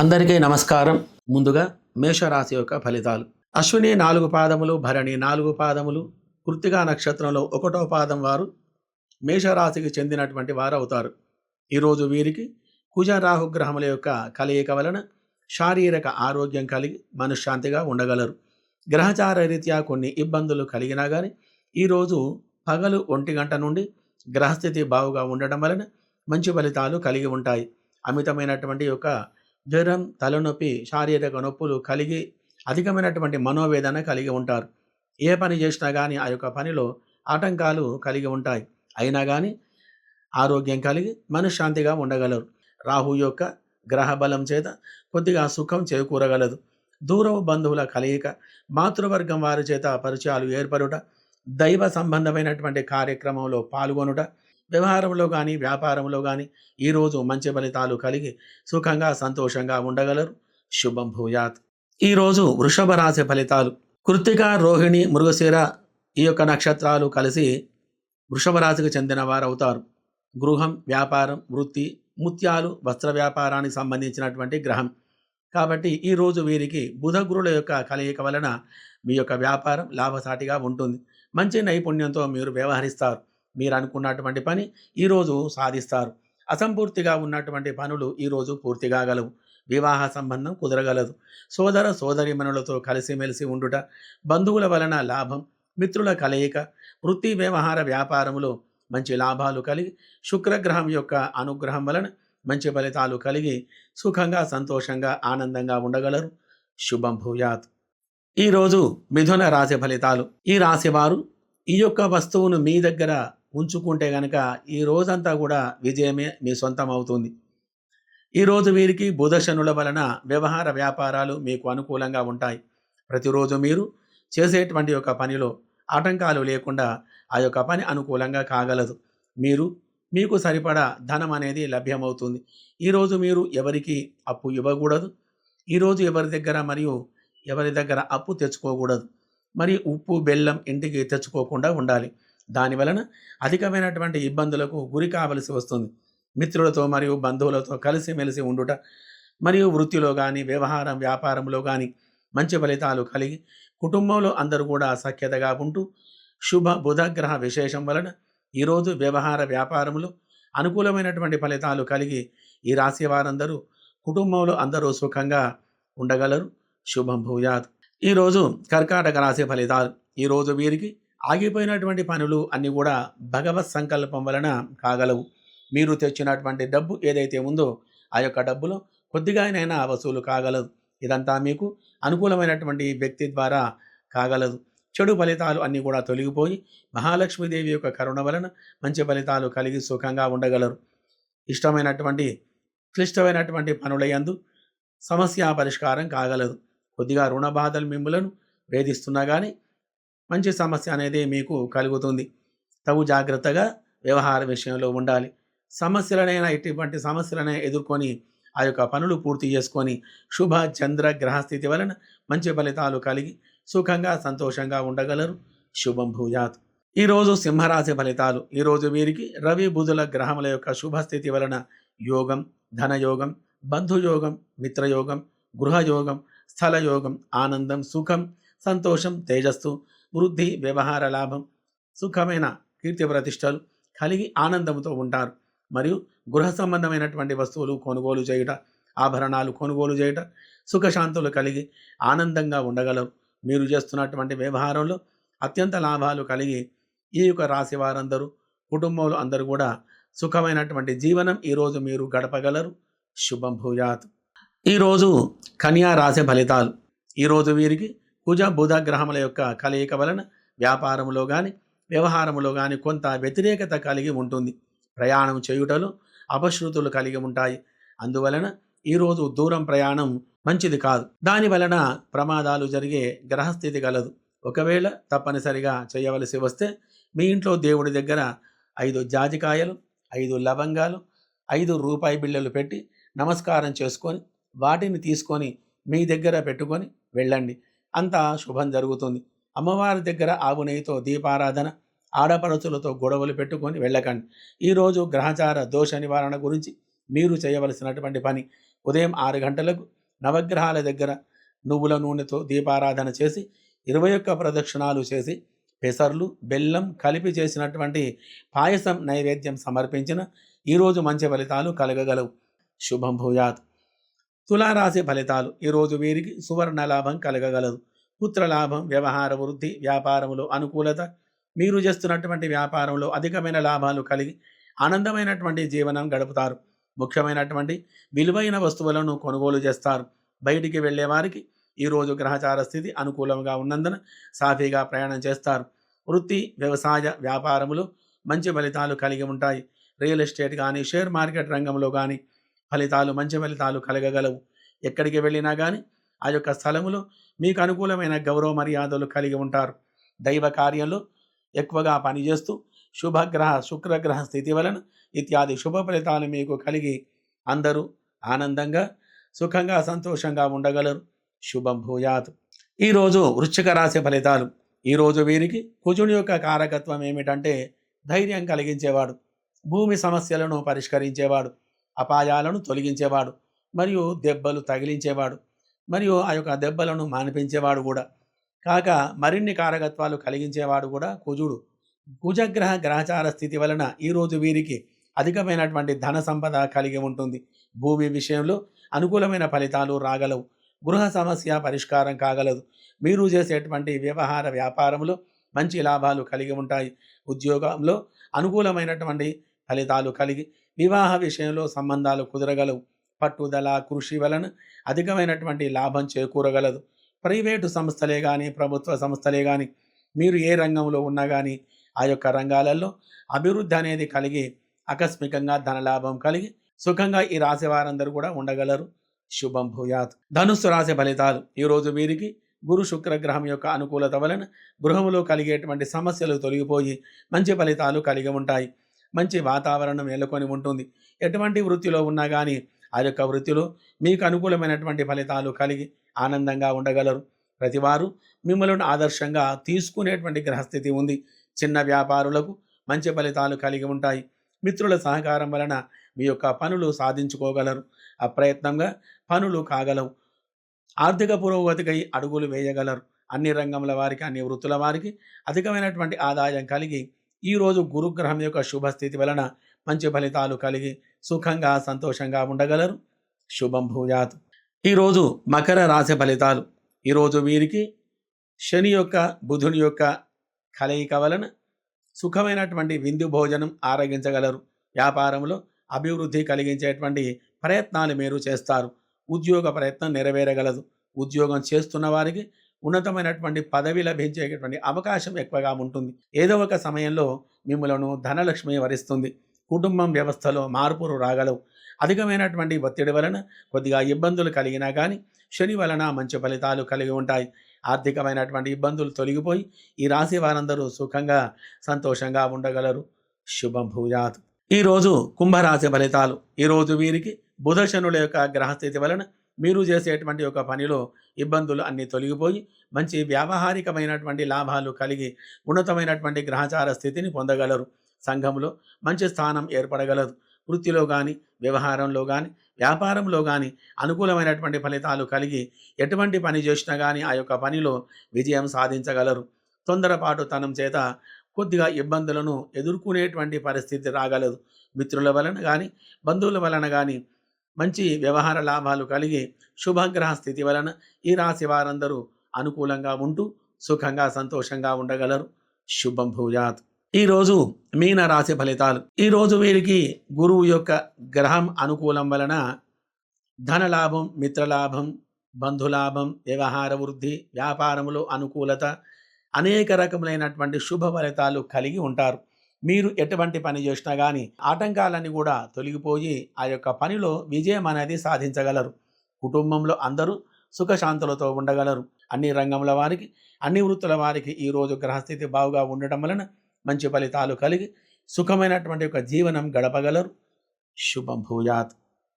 అందరికీ నమస్కారం. ముందుగా మేషరాశి యొక్క ఫలితాలు. అశ్విని నాలుగు పాదములు భరణి నాలుగు పాదములు కృత్తిగా నక్షత్రంలో ఒకటో పాదం వారు మేషరాశికి చెందినటువంటి వారు అవుతారు. ఈరోజు వీరికి కుజ గ్రహముల యొక్క కలయిక వలన శారీరక ఆరోగ్యం కలిగి మనశ్శాంతిగా ఉండగలరు. గ్రహచార రీత్యా కొన్ని ఇబ్బందులు కలిగినా కానీ ఈరోజు పగలు ఒంటి గంట నుండి గ్రహస్థితి బావుగా ఉండడం వలన మంచి ఫలితాలు కలిగి ఉంటాయి. అమితమైనటువంటి యొక్క జ్వరం తలనొప్పి శారీరక నొప్పులు కలిగి అధికమైనటువంటి మనోవేదన కలిగి ఉంటారు. ఏ పని చేసినా కానీ ఆ యొక్క పనిలో ఆటంకాలు కలిగి ఉంటాయి. అయినా కానీ ఆరోగ్యం కలిగి మనశ్శాంతిగా ఉండగలరు. రాహు యొక్క గ్రహ బలం చేత కొద్దిగా సుఖం చేకూరగలదు. దూరవు బంధువుల కలయిక మాతృవర్గం వారి చేత పరిచయాలు ఏర్పడుట దైవ సంబంధమైనటువంటి కార్యక్రమంలో పాల్గొనుట వ్యవహారంలో కానీ వ్యాపారంలో కానీ ఈరోజు మంచి ఫలితాలు కలిగి సుఖంగా సంతోషంగా ఉండగలరు. శుభం భూయాత్. ఈరోజు వృషభ రాశి ఫలితాలు. కృత్తిక రోహిణి మృగశిర ఈ యొక్క నక్షత్రాలు కలిసి వృషభ రాశికి చెందిన వారు అవుతారు గృహం వ్యాపారం వృత్తి ముత్యాలు వస్త్ర వ్యాపారానికి సంబంధించినటువంటి గ్రహం. కాబట్టి ఈరోజు వీరికి బుధ గురుల యొక్క కలయిక వలన మీ యొక్క వ్యాపారం లాభసాటిగా ఉంటుంది. మంచి నైపుణ్యంతో మీరు వ్యవహరిస్తారు. మీరు అనుకున్నటువంటి పని ఈరోజు సాధిస్తారు. అసంపూర్తిగా ఉన్నటువంటి పనులు ఈరోజు పూర్తి కాగలవు వివాహ సంబంధం కుదరగలదు. సోదర సోదరిమణులతో కలిసిమెలిసి ఉండుట బంధువుల వలన లాభం మిత్రుల కలయిక వృత్తి వ్యవహార వ్యాపారములో మంచి లాభాలు కలిగి శుక్రగ్రహం యొక్క అనుగ్రహం వలన మంచి ఫలితాలు కలిగి సుఖంగా సంతోషంగా ఆనందంగా ఉండగలరు. శుభం భూయాత్. ఈరోజు మిథున రాశి ఫలితాలు. ఈ రాశి వారు ఈ యొక్క వస్తువును మీ దగ్గర ఉంచుకుంటే గనక ఈ రోజంతా కూడా విజయమే మీ సొంతం అవుతుంది. ఈరోజు వీరికి బుధశనుల వలన వ్యవహార వ్యాపారాలు మీకు అనుకూలంగా ఉంటాయి. ప్రతిరోజు మీరు చేసేటువంటి యొక్క పనిలో ఆటంకాలు లేకుండా ఆ యొక్క పని అనుకూలంగా కాగలదు. మీరు మీకు సరిపడా ధనం అనేది లభ్యమవుతుంది. ఈరోజు మీరు ఎవరికి అప్పు ఇవ్వకూడదు. ఈరోజు ఎవరి దగ్గర మరియు ఎవరి దగ్గర అప్పు తెచ్చుకోకూడదు. మరి ఉప్పు బెల్లం ఇంటికి తెచ్చుకోకుండా ఉండాలి. దాని వలన అధికమైనటువంటి ఇబ్బందులకు గురి కావలసి వస్తుంది. మిత్రులతో మరియు బంధువులతో కలిసిమెలిసి ఉండుట మరియు వృత్తిలో కానీ వ్యవహారం వ్యాపారంలో కానీ మంచి ఫలితాలు కలిగి కుటుంబంలో అందరూ కూడా సఖ్యతగా ఉంటూ శుభ బుధగ్రహ విశేషం వలన ఈరోజు వ్యవహార వ్యాపారములు అనుకూలమైనటువంటి ఫలితాలు కలిగి ఈ రాశి వారందరూ కుటుంబంలో అందరూ సుఖంగా ఉండగలరు. శుభం భూయాత్. ఈరోజు కర్కాటక రాశి ఫలితాలు. ఈరోజు వీరికి ఆగిపోయినటువంటి పనులు అన్నీ కూడా భగవత్ సంకల్పం వలన కాగలవు. మీరు తెచ్చినటువంటి డబ్బు ఏదైతే ఉందో ఆ యొక్క డబ్బులో కొద్దిగానైనా వసూలు కాగలదు. ఇదంతా మీకు అనుకూలమైనటువంటి వ్యక్తి ద్వారా కాగలదు. చెడు ఫలితాలు అన్నీ కూడా తొలగిపోయి మహాలక్ష్మీదేవి యొక్క కరుణ వలన మంచి ఫలితాలు కలిగి సుఖంగా ఉండగలరు. ఇష్టమైనటువంటి క్లిష్టమైనటువంటి పనులయందు సమస్య పరిష్కారం కాగలదు. కొద్దిగా రుణ బాధలు మిమ్ములను వేధిస్తున్నా కానీ మంచి సమస్య అనేది మీకు కలుగుతుంది. తగు జాగ్రత్తగా వ్యవహార విషయంలో ఉండాలి. సమస్యలనైనా ఎటువంటి సమస్యలనే ఎదుర్కొని ఆ యొక్క పనులు పూర్తి చేసుకొని శుభ చంద్ర గ్రహస్థితి వలన మంచి ఫలితాలు కలిగి సుఖంగా సంతోషంగా ఉండగలరు. శుభం భూయాత్ ఈరోజు సింహరాశి ఫలితాలు. ఈరోజు వీరికి రవి బుధుల గ్రహముల యొక్క శుభస్థితి వలన యోగం ధనయోగం బంధుయోగం మిత్రయోగం గృహయోగం స్థలయోగం ఆనందం సుఖం సంతోషం తేజస్సు వృద్ధి వ్యవహార లాభం సుఖమైన కీర్తి ప్రతిష్టలు కలిగి ఆనందంతో ఉంటారు. మరియు గృహ సంబంధమైనటువంటి వస్తువులు కొనుగోలు చేయుట ఆభరణాలు కొనుగోలు చేయుట సుఖశాంతులు కలిగి ఆనందంగా ఉండగలరు. మీరు చేస్తున్నటువంటి వ్యవహారంలో అత్యంత లాభాలు కలిగి ఈ యొక్క రాశి వారందరూ కుటుంబంలో అందరూ కూడా సుఖమైనటువంటి జీవనం ఈరోజు మీరు గడపగలరు. శుభం భూయాత్. ఈరోజు కన్యా రాశి ఫలితాలు. ఈరోజు వీరికి కుజ బుధ గ్రహముల యొక్క కలయిక వలన వ్యాపారములో కానీ వ్యవహారములో కానీ కొంత వ్యతిరేకత కలిగి ఉంటుంది. ప్రయాణం చేయుటలో అపశృతులు కలిగి ఉంటాయి. అందువలన ఈరోజు దూరం ప్రయాణం మంచిది కాదు. దాని వలన ప్రమాదాలు జరిగే గ్రహస్థితి గలదు. ఒకవేళ తప్పనిసరిగా చేయవలసి వస్తే మీ ఇంట్లో దేవుడి దగ్గర ఐదు జాజికాయలు ఐదు లవంగాలు ఐదు రూపాయి బిళ్ళలు పెట్టి నమస్కారం చేసుకొని వాటిని తీసుకొని మీ దగ్గర పెట్టుకొని వెళ్ళండి. అంతా శుభం జరుగుతుంది. అమ్మవారి దగ్గర ఆవు నెయ్యితో దీపారాధన ఆడపడుచులతో గొడవలు పెట్టుకొని వెళ్ళకండి. ఈరోజు గ్రహచార దోష నివారణ గురించి మీరు చేయవలసినటువంటి పని ఉదయం ఆరు గంటలకు నవగ్రహాల దగ్గర నువ్వుల నూనెతో దీపారాధన చేసి ఇరవై ఒక్క ప్రదక్షిణాలు చేసి పెసర్లు బెల్లం కలిపి చేసినటువంటి పాయసం నైవేద్యం సమర్పించిన ఈరోజు మంచి ఫలితాలు కలగగలవు. శుభం భూయాత్. తులారాశి ఫలితాలు. ఈరోజు వీరికి సువర్ణ లాభం కలగగలదు. పుత్రలాభం వ్యవహార వృద్ధి వ్యాపారంలో అనుకూలత మీరు చేస్తున్నటువంటి వ్యాపారంలో అధికమైన లాభాలు కలిగి ఆనందమైనటువంటి జీవనం గడుపుతారు. ముఖ్యమైనటువంటి విలువైన వస్తువులను కొనుగోలు చేస్తారు. బయటికి వెళ్ళేవారికి ఈరోజు గ్రహచార స్థితి అనుకూలంగా ఉన్నందున సాఫీగా ప్రయాణం చేస్తారు. వృత్తి వ్యవసాయ వ్యాపారములు మంచి ఫలితాలు కలిగి ఉంటాయి. రియల్ ఎస్టేట్ కానీ షేర్ మార్కెట్ రంగంలో కానీ ఫలితాలు మంచి ఫలితాలు కలగగలవు. ఎక్కడికి వెళ్ళినా కానీ ఆ యొక్క స్థలములో మీకు అనుకూలమైన గౌరవ మర్యాదలు కలిగి ఉంటారు. దైవ కార్యంలో ఎక్కువగా పనిచేస్తూ శుభగ్రహ శుక్రగ్రహ స్థితి వలన ఇత్యాది శుభ ఫలితాలు మీకు కలిగి అందరూ ఆనందంగా సుఖంగా సంతోషంగా ఉండగలరు. శుభం భూయాత్. ఈరోజు వృశ్చిక రాశి ఫలితాలు. ఈరోజు వీరికి కుజుని యొక్క కారకత్వం ఏమిటంటే ధైర్యం కలిగించేవాడు. భూమి సమస్యలను పరిష్కరించేవాడు. అపాయాలను తొలగించేవాడు. మరియు దెబ్బలు తగిలించేవాడు. మరియు ఆ యొక్క దెబ్బలను మానిపించేవాడు కూడా. కాక మరిన్ని కారకత్వాలు కలిగించేవాడు కూడా కుజుడు. కుజగ్రహ గ్రహచార స్థితి వలన ఈరోజు వీరికి అధికమైనటువంటి ధన సంపద కలిగి ఉంటుంది. భూమి విషయంలో అనుకూలమైన ఫలితాలు రాగలవు. గృహ సమస్య పరిష్కారం కాగలదు. మీరు చేసేటువంటి వ్యవహార వ్యాపారంలో మంచి లాభాలు కలిగి ఉంటాయి. ఉద్యోగంలో అనుకూలమైనటువంటి ఫలితాలు కలిగి వివాహ విషయంలో సంబంధాలు కుదరగలవు. పట్టుదల కృషి వలన అధికమైనటువంటి లాభం చేకూరగలదు. ప్రైవేటు సంస్థలే కానీ ప్రభుత్వ సంస్థలే కానీ మీరు ఏ రంగంలో ఉన్నా కానీ ఆ యొక్క రంగాలలో అభివృద్ధి అనేది కలిగి ఆకస్మికంగా ధనలాభం కలిగి సుఖంగా ఈ రాశి వారందరూ కూడా ఉండగలరు. శుభం భూయాత్. ధనుస్సు రాశి ఫలితాలు. ఈరోజు వీరికి గురు శుక్రగ్రహం యొక్క అనుకూలత వలన గృహంలో కలిగేటువంటి సమస్యలు తొలగిపోయి మంచి ఫలితాలు కలిగి ఉంటాయి. మంచి వాతావరణం నెలకొని ఉంటుంది. ఎటువంటి వృత్తిలో ఉన్నా కానీ ఆ యొక్క వృత్తిలో మీకు అనుకూలమైనటువంటి ఫలితాలు కలిగి ఆనందంగా ఉండగలరు. ప్రతివారు మిమ్మల్ని ఆదర్శంగా తీసుకునేటువంటి గ్రహస్థితి ఉంది. చిన్న వ్యాపారులకు మంచి ఫలితాలు కలిగి ఉంటాయి. మిత్రుల సహకారం వలన మీ యొక్క పనులు సాధించుకోగలరు. అప్రయత్నంగా పనులు కాగలవు. ఆర్థిక పురోగతికై అడుగులు వేయగలరు. అన్ని రంగముల వారికి అన్ని వృత్తుల వారికి అధికమైనటువంటి ఆదాయం కలిగి ఈరోజు గురుగ్రహం యొక్క శుభస్థితి వలన మంచి ఫలితాలు కలిగి సుఖంగా సంతోషంగా ఉండగలరు. శుభం భూయాత్. ఈరోజు మకర రాశి ఫలితాలు. ఈరోజు వీరికి శని యొక్క బుధుని యొక్క కలయిక వలన సుఖమైనటువంటి విందు భోజనం ఆరగించగలరు. వ్యాపారంలో అభివృద్ధి కలిగించేటువంటి ప్రయత్నాలు మీరు చేస్తారు. ఉద్యోగ ప్రయత్నం నెరవేరగలదు. ఉద్యోగం చేస్తున్న వారికి ఉన్నతమైనటువంటి పదవి లభించేటువంటి అవకాశం ఎక్కువగా ఉంటుంది. ఏదో ఒక సమయంలో మిమ్మలను ధనలక్ష్మి వరిస్తుంది. కుటుంబం వ్యవస్థలో మార్పులు రాగలవు. అధికమైనటువంటి ఒత్తిడి వలన కొద్దిగా ఇబ్బందులు కలిగినా కానీ శని వలన మంచి ఫలితాలు కలిగి ఉంటాయి. ఆర్థికమైనటువంటి ఇబ్బందులు తొలగిపోయి ఈ రాశి వారందరూ సుఖంగా సంతోషంగా ఉండగలరు. శుభం భూయాత్ ఈరోజు కుంభరాశి ఫలితాలు. ఈరోజు వీరికి బుధ శనుల యొక్క గ్రహస్థితి వలన మీరు చేసేటువంటి ఒక పనిలో ఇబ్బందులు అన్నీ తొలగిపోయి మంచి వ్యావహారికమైనటువంటి లాభాలు కలిగి ఉన్నతమైనటువంటి గ్రహచార స్థితిని పొందగలరు. సంఘంలో మంచి స్థానం ఏర్పడగలదు వృత్తిలో కానీ వ్యవహారంలో కానీ వ్యాపారంలో కానీ అనుకూలమైనటువంటి ఫలితాలు కలిగి ఎటువంటి పని చేసినా కానీ ఆ యొక్క పనిలో విజయం సాధించగలరు. తొందరపాటుతనం చేత కొద్దిగా ఇబ్బందులను ఎదుర్కొనేటువంటి పరిస్థితి రాగలదు. మిత్రుల వలన కానీ బంధువుల వలన కానీ మంచి వ్యవహార లాభాలు కలిగి శుభగ్రహ స్థితి వలన ఈ రాశి వారందరూ అనుకూలంగా ఉంటూ సుఖంగా సంతోషంగా ఉండగలరు. శుభం భూయాత్. ఈరోజు మీన రాశి ఫలితాలు. ఈరోజు వీరికి గురువు యొక్క గ్రహం అనుకూలం వలన ధనలాభం మిత్రలాభం బంధులాభం వ్యవహార వృద్ధి వ్యాపారములో అనుకూలత అనేక రకములైనటువంటి శుభ ఫలితాలు కలిగి ఉంటారు. మీరు ఎటువంటి పని చేసినా కానీ ఆటంకాలన్నీ కూడా తొలగిపోయి ఆ యొక్క పనిలో విజయం అనేది సాధించగలరు. కుటుంబంలో అందరూ సుఖశాంతులతో ఉండగలరు. అన్ని రంగముల వారికి అన్ని వృత్తుల వారికి ఈరోజు గ్రహస్థితి బాగుగా ఉండటం వలన మంచి ఫలితాలు కలిగి సుఖమైనటువంటి ఒక జీవనం గడపగలరు. శుభం భూయాత్.